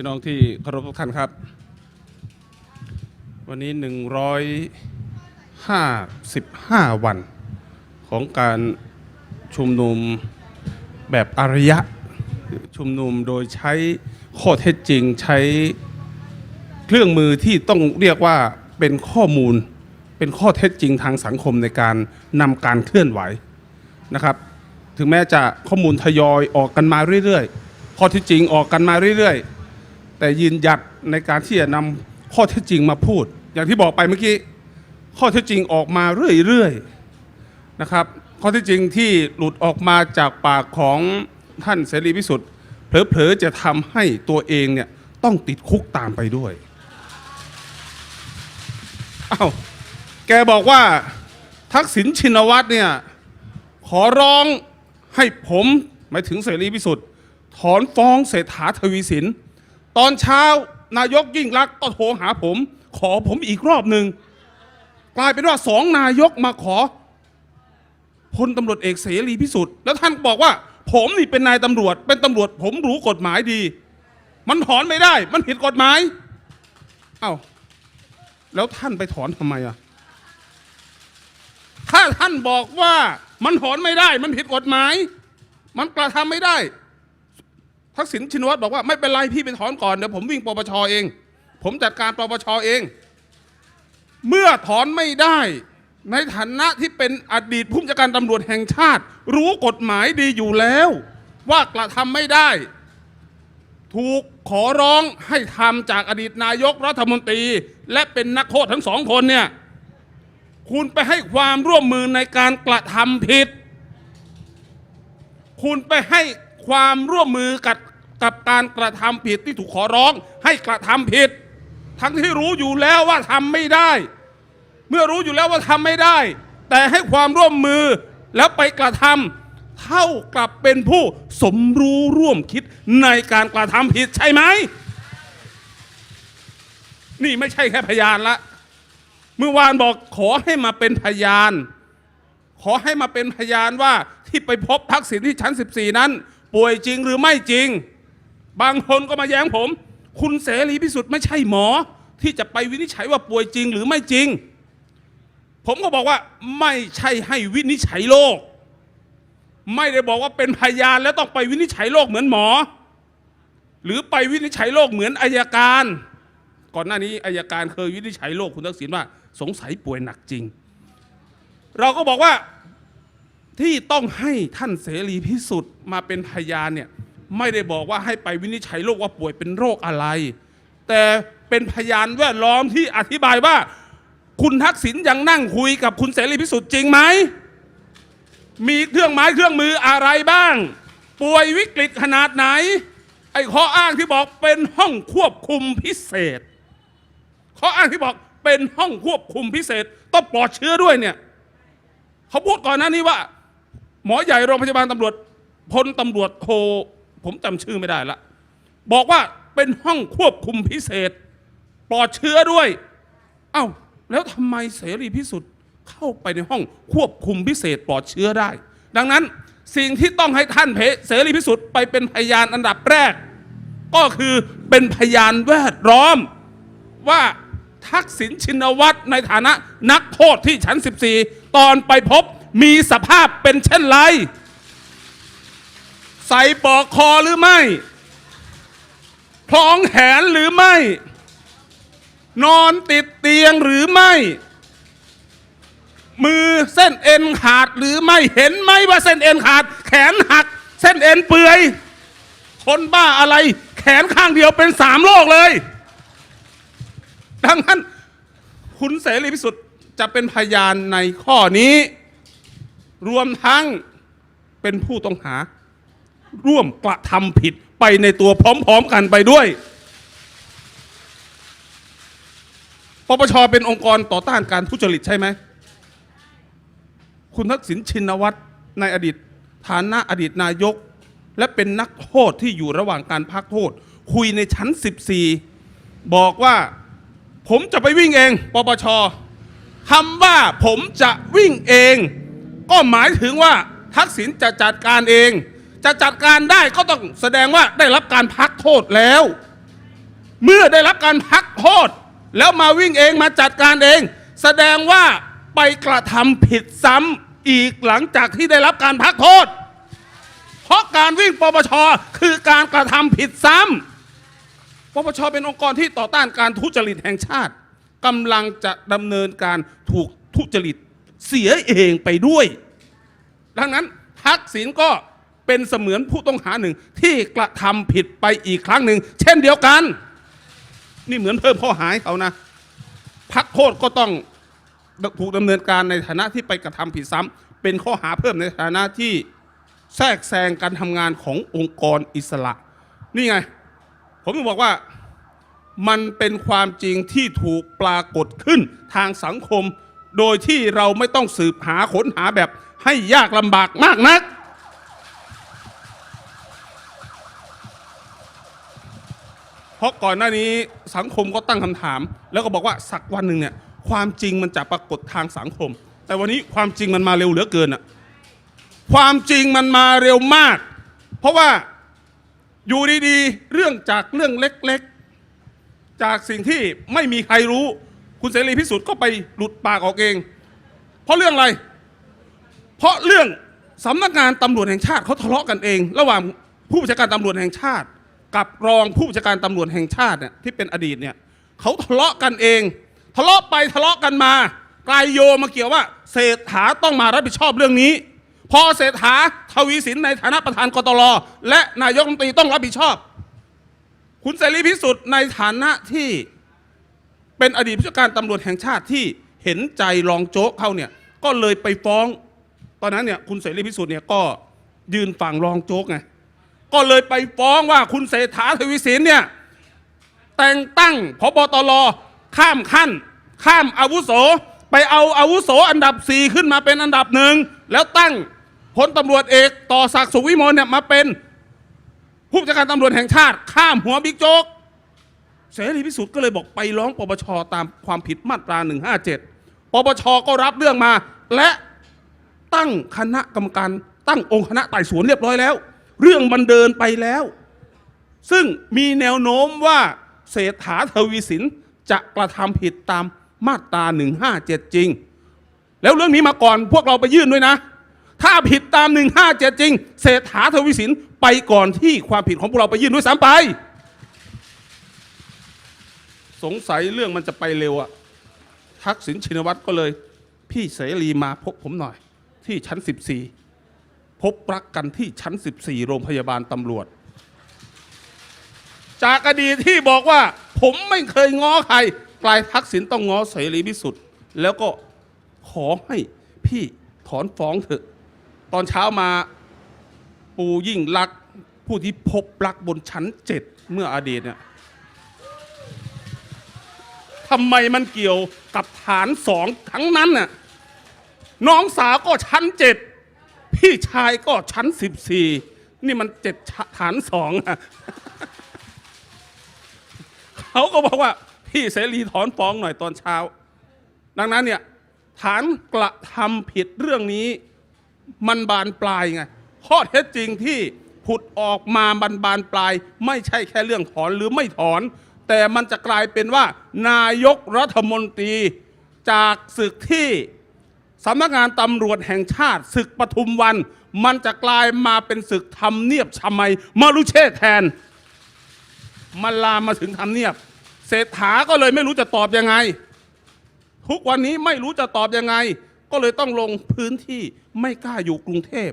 พี่น้องที่เคารพทุกท่านครับ วันนี้ 155 วัน ของการชุมนุมแบบอารยะ ชุมนุมโดยใช้ข้อเท็จจริงใช้เครื่องมือที่ต้องเรียกว่าเป็นข้อมูลเป็นข้อเท็จจริงทางสังคมในการนำการเคลื่อนไหวนะครับ ถึงแม้จะข้อมูลทยอยออกกันมาเรื่อยๆ ข้อเท็จจริงออกกันมาเรื่อยๆ แต่ยืนหยัดในการที่จะนำข้อเท็จจริงมาพูด อย่างที่บอกไปเมื่อกี้ข้อเท็จจริงออกมาเรื่อยๆนะครับ ข้อเท็จจริงที่หลุดออกมาจากปากของท่านเสรีพิสุทธิ์เผลอๆจะทำให้ตัวเองเนี่ยต้องติดคุกตามไปด้วยอ้าวแกบอกว่าทักษิณชินวัตรเนี่ยขอร้องให้ผมหมายถึงเสรีพิสุทธิ์ถอนฟ้องเศรษฐาทวีสิน ตอนเช้านายกยิ่งรักก็โทรหาผม ขอผมอีกรอบหนึ่งกลายเป็นว่าสองนายกมาขอพลตำรวจเอกเสรีพิสุทธิ์แล้วท่านบอกว่า ผมนี่เป็นนายตำรวจ เป็นตำรวจ ผมรู้กฎหมายดี มันถอนไม่ได้ มันผิดกฎหมายเอ้าแล้วท่านไปถอนทำไมอะถ้าท่านบอกว่ามันถอนไม่ได้ มันผิดกฎหมาย มันกระทำไม่ได้ ทักษิณชินวัตรบอกว่าไม่เป็นไรพี่ไปถอนก่อนเดี๋ยวผมวิ่งปปชเอง ผมจัดการปปชเอง เมื่อถอนไม่ได้ในฐานะที่เป็นอดีตผู้บัญชาการตำรวจแห่งชาติ รู้กฎหมายดีอยู่แล้ว ว่ากระทำไม่ได้ ถูกขอร้องให้ทำจากอดีตนายกรัฐมนตรี และเป็นนักโทษทั้งสองคนเนี่ยคุณไปให้ความร่วมมือในการกระทำผิด คุณไปให้ความร่วมมือกับ กับการกระทำผิดที่ถูกขอร้องให้กระทำผิด ทั้งที่รู้อยู่แล้วว่าทำไม่ได้ เมื่อรู้อยู่แล้วว่าทำไม่ได้ แต่ให้ความร่วมมือแล้วไปกระทำเท่ากับเป็นผู้สมรู้ร่วมคิดในการกระทำผิดใช่ไหม นี่ไม่ใช่แค่พยานละ เมื่อวานบอกขอให้มาเป็นพยาน ขอให้มาเป็นพยานว่าที่ไปพบทักษิณที่ชั้น 14 นั้น ป่วยจริงหรือไม่จริง บางคนก็มาแย้งผม คุณเสรีพิสุทธิ์ไม่ใช่หมอ ที่จะไปวินิจฉัยว่าป่วยจริงหรือไม่จริง ผมก็บอกว่าไม่ใช่ให้วินิจฉัยโรคไม่ได้บอกว่าเป็นพยานแล้วต้องไปวินิจฉัยโรคเหมือนหมอ หรือไปวินิจฉัยโรคเหมือนอายการ ก่อนหน้านี้อายการเคยวินิจฉัยโรคคุณทักษิณว่า สงสัยป่วยหนักจริง เราก็บอกว่าที่ต้องให้ท่านเสรีพิสุทธิ์มาเป็นพยานเนี่ย ไม่ได้บอกว่าให้ไปวินิจฉัยโรคว่าป่วยเป็นโรคอะไร แต่เป็นพยานแวดล้อมที่อธิบายว่า คุณทักษิณยังนั่งคุยกับคุณเสรีพิสุทธิ์จริงไหม มีเครื่องไม้เครื่องมืออะไรบ้าง ป่วยวิกฤตขนาดไหน ไอ้ข้ออ้างที่บอกเป็นห้องควบคุมพิเศษ ข้ออ้างที่บอกเป็นห้องควบคุมพิเศษต้องปลอดเชื้อด้วยเนี่ยเขาพูดก่อนหน้านี้ว่า หมอใหญ่โรงพยาบาลตำรวจพลตำรวจโท ผมจำชื่อไม่ได้ละ บอกว่าเป็นห้องควบคุมพิเศษ ปลอดเชื้อด้วย เอ้า แล้วทำไมเสรีพิสุทธิ์เข้าไปในห้องควบคุมพิเศษปลอดเชื้อได้ ดังนั้นสิ่งที่ต้องให้ท่านเพเสรีพิสุทธิ์ไปเป็นพยานอันดับแรก ก็คือเป็นพยานแวดล้อม ว่าทักษิณชินวัตรในฐานะนักโทษที่ชั้น 14 ตอนไปพบมีสภาพเป็นเช่นไร ใส่ปลอกคอหรือไม่คล้องแขนหรือไม่ นอนติดเตียงหรือไม่ มือเส้นเอ็นขาดหรือไม่เห็นไหมว่าเส้นเอ็นขาด แขนหัก เส้นเอ็นเปื่อย คนบ้าอะไร แขนข้างเดียวเป็นสามโรคเลย ดังนั้นคุณเสรีพิสุทธิ์จะเป็นพยานในข้อนี้ รวมทั้งเป็นผู้ต้องหา ร่วมกระทำผิดไปในตัวพร้อม ๆ กันไปด้วย ปปชเป็นองค์กรต่อต้านการทุจริตใช่ไหม คุณทักษิณชินวัตรในอดีต ฐานะอดีตนายก และเป็นนักโทษที่อยู่ระหว่างการพักโทษ คุยในชั้น 14 บอกว่าผมจะไปวิ่งเอง ปปชคำว่าผมจะวิ่งเอง ก็หมายถึงว่าทักษิณจะจัดการเอง จะจัดการได้ก็ต้องแสดงว่าได้รับการพักโทษแล้ว เมื่อได้รับการพักโทษ แล้วมาวิ่งเองมาจัดการเอง แสดงว่าไปกระทำผิดซ้ำอีกหลังจากที่ได้รับการพักโทษ เพราะการวิ่งปปชคือการกระทำผิดซ้ำปปชเป็นองค์กรที่ต่อต้านการทุจริตแห่งชาติกำลังจะดำเนินการถูกทุจริตเสียเองไปด้วย ดังนั้นทักษิณก็ เป็นเสมือนผู้ต้องหาหนึ่งที่กระทำผิดไปอีกครั้งหนึ่ง เช่นเดียวกัน นี่เหมือนเพิ่มข้อหาให้เขานะพักโทษก็ต้องถูกดำเนินการในฐานะที่ไปกระทำผิดซ้ำเป็นข้อหาเพิ่มในฐานะที่แทรกแซงการทำงานขององค์กรอิสระ นี่ไง ผมถึงบอกว่ามันเป็นความจริงที่ถูกปรากฏขึ้นทางสังคม โดยที่เราไม่ต้องสืบหาค้นหาแบบให้ยากลำบากมากนัก เพราะก่อนหน้านี้สังคมก็ตั้งคำถาม แล้วก็บอกว่าสักวันหนึ่งเนี่ยความจริงมันจะปรากฏทางสังคม แต่วันนี้ความจริงมันมาเร็วเหลือเกินอะความจริงมันมาเร็วมาก เพราะว่าอยู่ดีๆ เรื่องจากเรื่องเล็กๆ จากสิ่งที่ไม่มีใครรู้ คุณเสรีพิสุทธิ์ก็ไปหลุดปากออกเอง เพราะเรื่องอะไร เพราะเรื่องสำนักงานตำรวจแห่งชาติเขาทะเลาะกันเอง ระหว่างผู้บัญชาการตำรวจแห่งชาติ กับรองผู้บัญชาการตำรวจแห่งชาติเนี่ยที่เป็นอดีตเนี่ยเขาทะเลาะกันเอง ทะเลาะไปทะเลาะกันมาไกลโยมาเกี่ยวว่าเศรษฐาต้องมารับผิดชอบเรื่องนี้ พอเศรษฐาทวีสินในฐานะประธานกตลและนายกรัฐมนตรีต้องรับผิดชอบ คุณเสรีพิสุทธิ์ในฐานะที่เป็นอดีตผู้จัดการตำรวจแห่งชาติที่เห็นใจรองโจ๊กเขาเนี่ยก็เลยไปฟ้อง ตอนนั้นเนี่ยคุณเสรีพิสุทธิ์เนี่ยก็ยืนฝั่งรองโจ๊กไง ก็เลยไปฟ้องว่าคุณเศรษฐาทวีสินเนี่ย แต่งตั้งพบตรข้ามขั้น ข้ามอาวุโส ไปเอาอาวุโสอันดับสี่ขึ้นมาเป็นอันดับหนึ่งแล้วตั้งพลตำรวจเอกต่อศักดิ์สุขวิมลเนี่ยมาเป็นผู้จัดการตำรวจแห่งชาติ ข้ามหัวบิ๊กโจ๊กเสรีพิสุทธิ์ก็เลยบอกไปร้องปปชตามความผิดมาตรา 157 ปปชก็รับเรื่องมา และตั้งคณะกรรมการตั้งองค์คณะไต่สวนเรียบร้อยแล้ว เรื่องมันเดินไปแล้ว ซึ่งมีแนวโน้มว่าเศรษฐาทวีสินจะกระทำผิดตามมาตรา157 จริง แล้วเรื่องนี้มาก่อนพวกเราไปยื่นด้วยนะ ถ้าผิดตาม 157 จริง เศรษฐาทวีสินไปก่อนที่ความผิดของพวกเราไปยื่นด้วยซ้ำไป สงสัยเรื่องมันจะไปเร็วอะทักษิณชินวัตรก็เลย พี่เสรีมาพบผมหน่อย ที่ชั้น 14 พบรักกันที่ชั้น 14 โรงพยาบาลตำรวจ จากอดีตที่บอกว่า ผมไม่เคยง้อใครกลายทักษิณต้องง้อเสรีพิสุทธิ์แล้วก็ขอให้พี่ถอนฟ้องเถอะ ตอนเช้ามาปูยิ่งลักผู้ที่พบรักบนชั้นเจ็ดเมื่ออดีตเนี่ยทำไมมันเกี่ยวกับฐานสองทั้งนั้นน่ะน้องสาวก็ชั้นเจ็ด พี่ชายก็ชั้นสิบสี่นี่มันเจ็ดฐานสองเขาก็บอกว่า พี่เสรีถอนฟ้องหน่อยตอนเช้า ดังนั้นเนี่ยฐานกระทำผิดเรื่องนี้ มันบานปลายไงข้อเท็จจริงที่ผุดออกมาบันบานปลาย ไม่ใช่แค่เรื่องถอนหรือไม่ถอน แต่มันจะกลายเป็นว่า นายกรัฐมนตรีจากศึกที่ สำนักงานตำรวจแห่งชาติศึกปทุมวัน มันจะกลายมาเป็นศึกทำเนียบชมัยมารุเชษแทน มันลามมาถึงทำเนียบ เศรษฐาก็เลยไม่รู้จะตอบยังไง ทุกวันนี้ไม่รู้จะตอบยังไง ก็เลยต้องลงพื้นที่ไม่กล้าอยู่กรุงเทพ